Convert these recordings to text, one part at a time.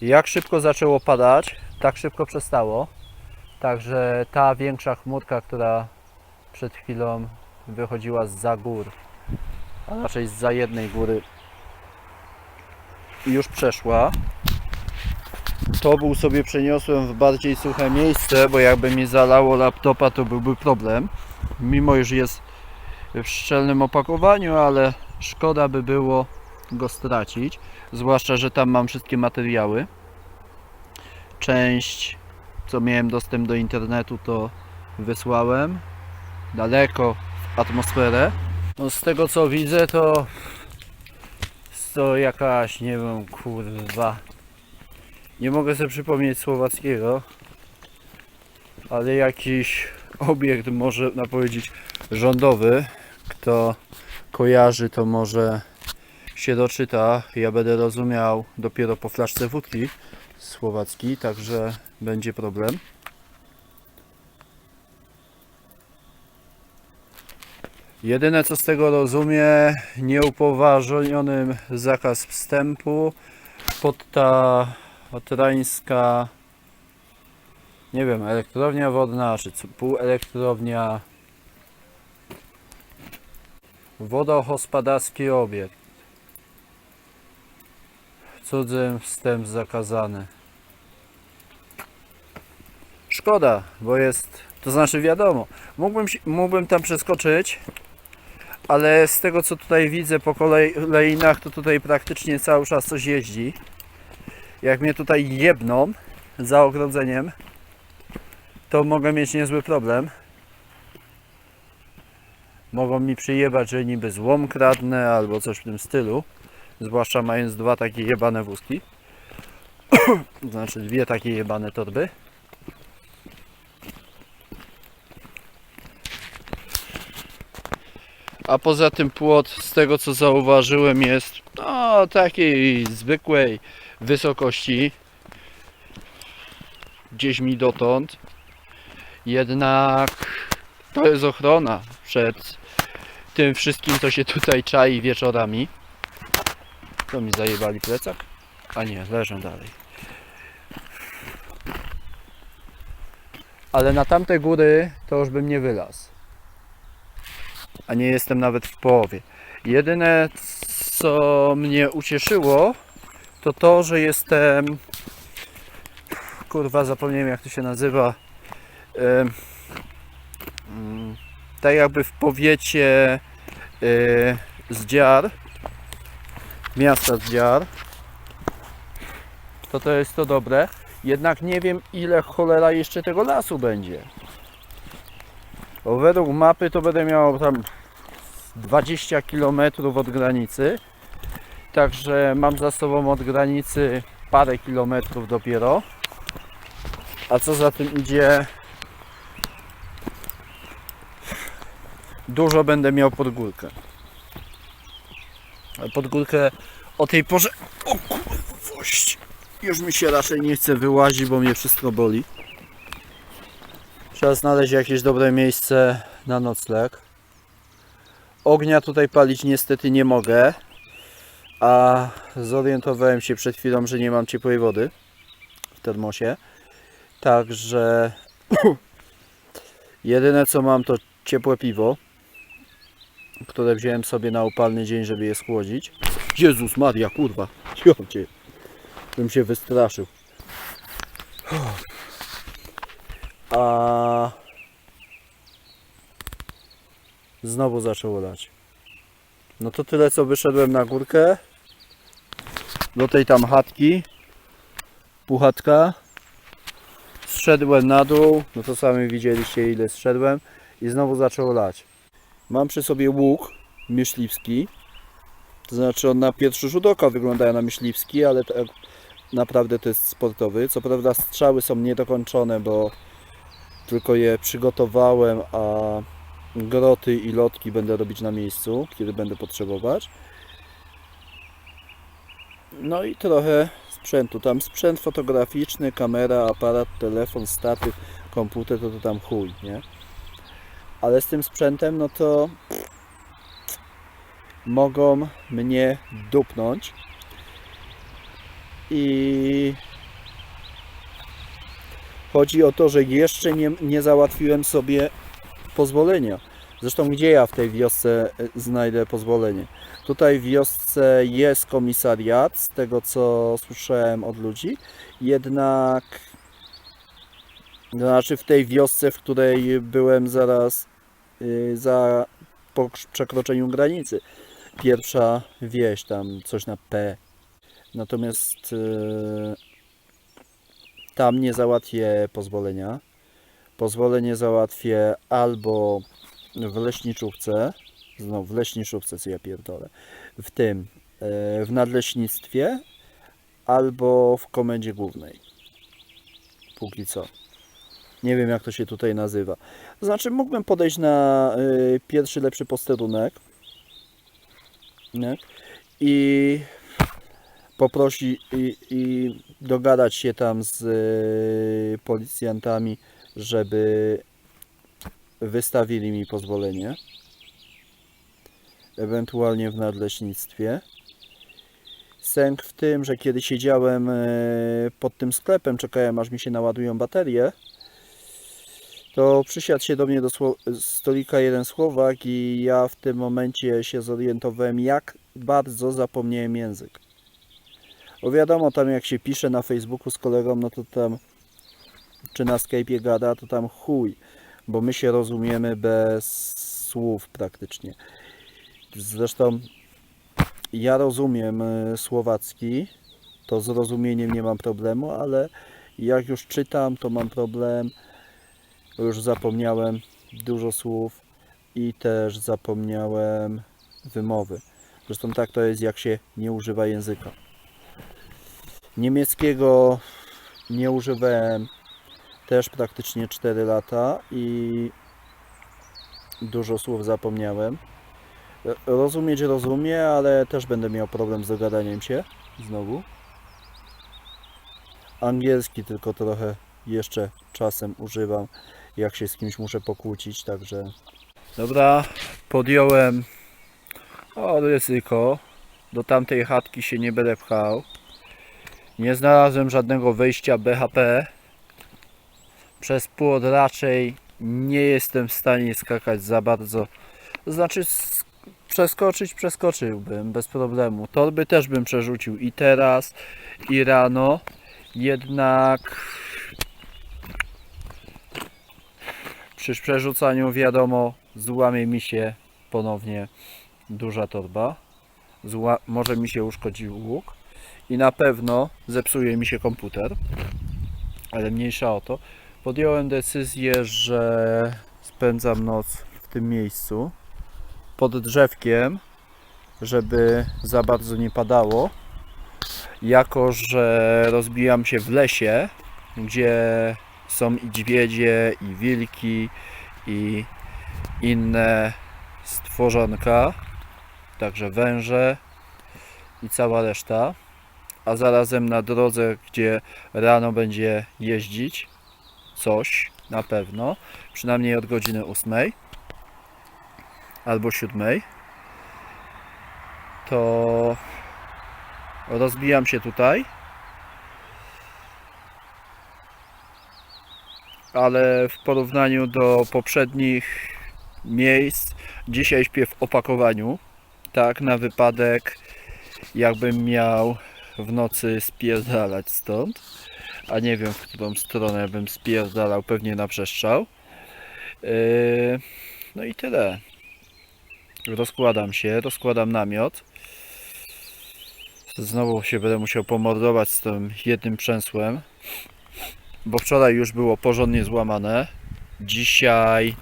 Jak szybko zaczęło padać, tak szybko przestało. Także ta większa chmurka, która przed chwilą wychodziła z gór, a raczej za jednej góry, już przeszła. To był sobie przeniosłem w bardziej suche miejsce, bo jakby mi zalało laptopa, to byłby problem. Mimo już jest w szczelnym opakowaniu, ale szkoda by było go stracić. Zwłaszcza, że tam mam wszystkie materiały. Część, co miałem dostęp do internetu, to wysłałem daleko w atmosferę. No z tego co widzę, to to jakaś, nie wiem, kurwa. Nie mogę sobie przypomnieć słowackiego, ale jakiś obiekt, można powiedzieć, rządowy. Kto kojarzy, to może się doczyta. Ja będę rozumiał dopiero po flaszce wódki słowacki, także będzie problem. Jedyne co z tego rozumiem, nieupoważnionym zakaz wstępu pod ta otrańska nie wiem, elektrownia wodna, czy półelektrownia wodohospodarski obiekt. Cudzym wstęp zakazany. Szkoda, bo jest, to znaczy wiadomo, mógłbym, mógłbym tam przeskoczyć, ale z tego co tutaj widzę po kolejnach, to tutaj praktycznie cały czas coś jeździ. Jak mnie tutaj jebną za ogrodzeniem, to mogę mieć niezły problem. Mogą mi przyjebać, że niby złom kradnę albo coś w tym stylu. Zwłaszcza mając dwa takie jebane wózki. znaczy dwie takie jebane torby. A poza tym płot, z tego co zauważyłem, jest no, takiej zwykłej wysokości. Gdzieś mi dotąd. Jednak to jest ochrona przed tym wszystkim, co się tutaj czai wieczorami. To mi zajebali plecak? A nie, leżą dalej. Ale na tamte góry to już bym nie wylazł. A nie jestem nawet w połowie. Jedyne co mnie ucieszyło to to, że jestem kurwa zapomniałem jak to się nazywa mm, tak jakby w powiecie y, Zdziar miasta Zdziar to to jest to dobre. Jednak nie wiem ile cholera jeszcze tego lasu będzie. Bo według mapy to będę miał tam 20 km od granicy. Także mam za sobą od granicy parę kilometrów dopiero. A co za tym idzie? Dużo będę miał pod górkę. Pod górkę o tej porze. O kurwość! Już mi się raczej nie chce wyłazić, bo mnie wszystko boli. Trzeba znaleźć jakieś dobre miejsce na nocleg. Ognia tutaj palić niestety nie mogę. A zorientowałem się przed chwilą, że nie mam ciepłej wody w termosie. Także jedyne co mam to ciepłe piwo które wziąłem sobie na upalny dzień, żeby je schłodzić. Jezus Maria, kurwa. Cię. Bym się wystraszył. A znowu zaczęło lać. No to tyle co wyszedłem na górkę. Do tej tam chatki. Puchatka. Zszedłem na dół. No to sami widzieliście ile zszedłem. I znowu zaczęło lać. Mam przy sobie łuk myśliwski. To znaczy on na pierwszy rzut oka wygląda na myśliwski, ale tak naprawdę to jest sportowy. Co prawda strzały są niedokończone, bo tylko je przygotowałem, a groty i lotki będę robić na miejscu, kiedy będę potrzebować. No i trochę sprzętu. Tam sprzęt fotograficzny, kamera, aparat, telefon, statyw, komputer, to to tam chuj, nie? Ale z tym sprzętem, no to mogą mnie dupnąć. i chodzi o to, że jeszcze nie, nie załatwiłem sobie pozwolenia. Zresztą gdzie ja w tej wiosce e, znajdę pozwolenie? Tutaj w wiosce jest komisariat, z tego co słyszałem od ludzi, jednak znaczy w tej wiosce, w której byłem zaraz y, za po przekroczeniu granicy. Pierwsza wieś, tam coś na P. Natomiast y, tam nie załatwię pozwolenia. Pozwolenie załatwię albo w leśniczówce, znowu w leśniczówce, co ja pierdolę, w tym, y, w nadleśnictwie, albo w komendzie głównej. Póki co. Nie wiem jak to się tutaj nazywa. Znaczy mógłbym podejść na y, pierwszy lepszy posterunek nie? i poprosić i, i dogadać się tam z y, policjantami, żeby wystawili mi pozwolenie. Ewentualnie w nadleśnictwie. Sęk w tym, że kiedy siedziałem y, pod tym sklepem, czekałem aż mi się naładują baterie, to przysiadł się do mnie do stolika jeden Słowak i ja w tym momencie się zorientowałem, jak bardzo zapomniałem język. Bo wiadomo, tam jak się pisze na Facebooku z kolegą, no to tam czy na Skype'ie gada, to tam chuj, bo my się rozumiemy bez słów praktycznie. Zresztą ja rozumiem y, słowacki, to z rozumieniem nie mam problemu, ale jak już czytam, to mam problem już zapomniałem dużo słów i też zapomniałem wymowy. Zresztą tak to jest, jak się nie używa języka. Niemieckiego nie używałem też praktycznie 4 lata i dużo słów zapomniałem. Rozumieć rozumie, ale też będę miał problem z dogadaniem się znowu. Angielski tylko trochę jeszcze czasem używam, jak się z kimś muszę pokłócić, także... Dobra, podjąłem o ryzyko. Do tamtej chatki się nie będę pchał. Nie znalazłem żadnego wejścia BHP. Przez płot raczej nie jestem w stanie skakać za bardzo. Znaczy sk- przeskoczyć przeskoczyłbym bez problemu. Torby też bym przerzucił i teraz i rano. Jednak przy przerzucaniu wiadomo złamie mi się ponownie duża torba. Zła, może mi się uszkodzi łuk i na pewno zepsuje mi się komputer. Ale mniejsza o to. Podjąłem decyzję, że spędzam noc w tym miejscu pod drzewkiem, żeby za bardzo nie padało. Jako, że rozbijam się w lesie, gdzie są i dźwiedzie, i wilki, i inne stworzonka, także węże i cała reszta. A zarazem na drodze, gdzie rano będzie jeździć coś na pewno, przynajmniej od godziny 8 albo 7, to rozbijam się tutaj ale w porównaniu do poprzednich miejsc dzisiaj śpię w opakowaniu tak na wypadek jakbym miał w nocy spierdalać stąd a nie wiem w którą stronę bym spierdalał pewnie na przestrzał Yy, no i tyle. Rozkładam się, rozkładam namiot. Znowu się będę musiał pomordować z tym jednym przęsłem bo wczoraj już było porządnie złamane. Dzisiaj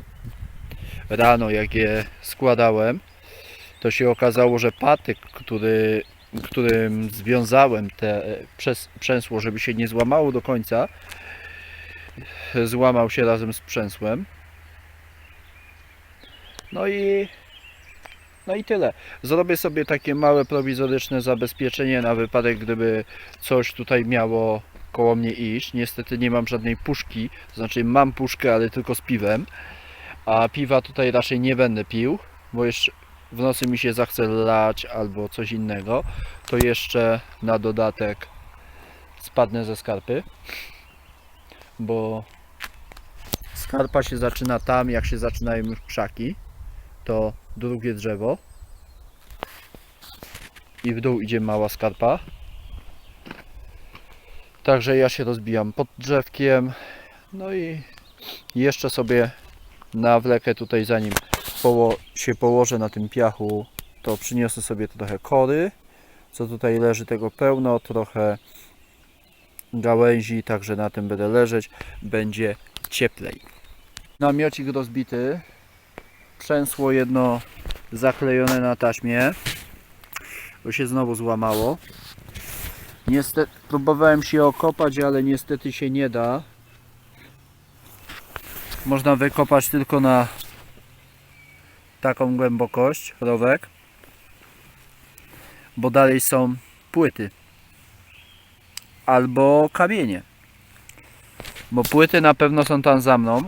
rano, jak je składałem, to się okazało, że patyk, który, którym związałem te przez, przęsło, żeby się nie złamało do końca, złamał się razem z przęsłem. No i no i tyle. Zrobię sobie takie małe prowizoryczne zabezpieczenie na wypadek, gdyby coś tutaj miało koło mnie iść. Niestety nie mam żadnej puszki, znaczy mam puszkę, ale tylko z piwem. A piwa tutaj raczej nie będę pił, bo jeszcze w nocy mi się zachce lać albo coś innego. To jeszcze na dodatek spadnę ze skarpy, bo skarpa się zaczyna tam, jak się zaczynają już krzaki, to drugie drzewo i w dół idzie mała skarpa. Także ja się rozbijam pod drzewkiem, no i jeszcze sobie nawlekę tutaj zanim poło się położę na tym piachu, to przyniosę sobie trochę kory, co tutaj leży tego pełno, trochę gałęzi, także na tym będę leżeć, będzie cieplej. Namiocik rozbity, przęsło jedno zaklejone na taśmie, bo się znowu złamało. Niestety, próbowałem się okopać, ale niestety się nie da. Można wykopać tylko na taką głębokość rowek, bo dalej są płyty albo kamienie. Bo płyty na pewno są tam za mną.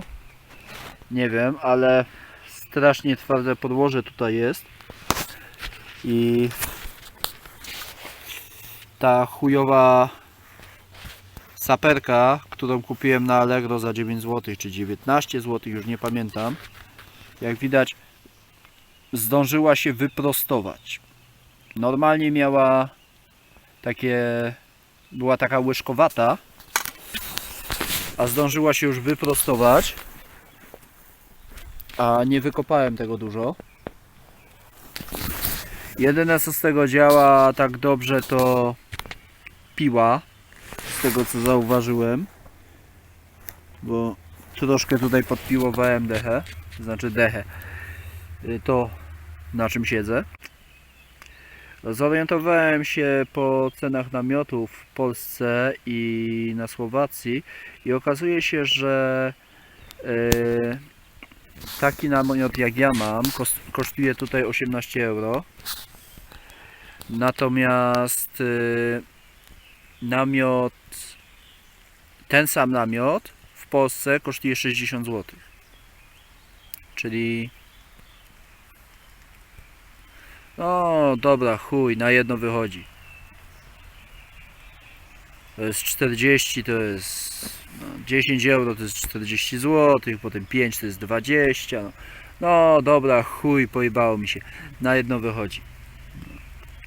Nie wiem, ale strasznie twarde podłoże tutaj jest. I ta chujowa saperka, którą kupiłem na Allegro za 9 zł czy 19 zł, już nie pamiętam. Jak widać, zdążyła się wyprostować. Normalnie miała takie była taka łyżkowata, a zdążyła się już wyprostować, a nie wykopałem tego dużo. Jedyne co z tego działa tak dobrze to piła, z tego co zauważyłem, bo troszkę tutaj podpiłowałem dechę, znaczy dechę, y, to na czym siedzę. Zorientowałem się po cenach namiotów w Polsce i na Słowacji i okazuje się, że yy, taki namiot jak ja mam kos- kosztuje tutaj 18 euro. Natomiast yy, namiot, ten sam namiot w Polsce kosztuje 60 zł. Czyli no dobra, chuj, na jedno wychodzi. To jest 40, to jest no, 10 euro, to jest 40 zł, potem 5 to jest 20. No, no dobra, chuj, pojebało mi się. Na jedno wychodzi.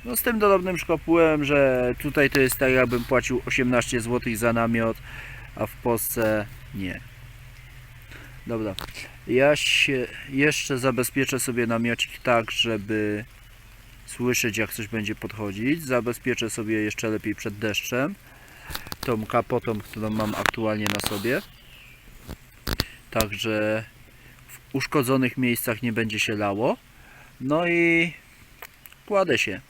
No z tym dorobnym szkopułem, że tutaj to jest tak jakbym płacił 18 zł za namiot, a w Polsce nie. Dobra, ja się jeszcze zabezpieczę sobie namiocik tak, żeby słyszeć jak coś będzie podchodzić. Zabezpieczę sobie jeszcze lepiej przed deszczem tą kapotą, którą mam aktualnie na sobie. Także w uszkodzonych miejscach nie będzie się lało. No i kładę się.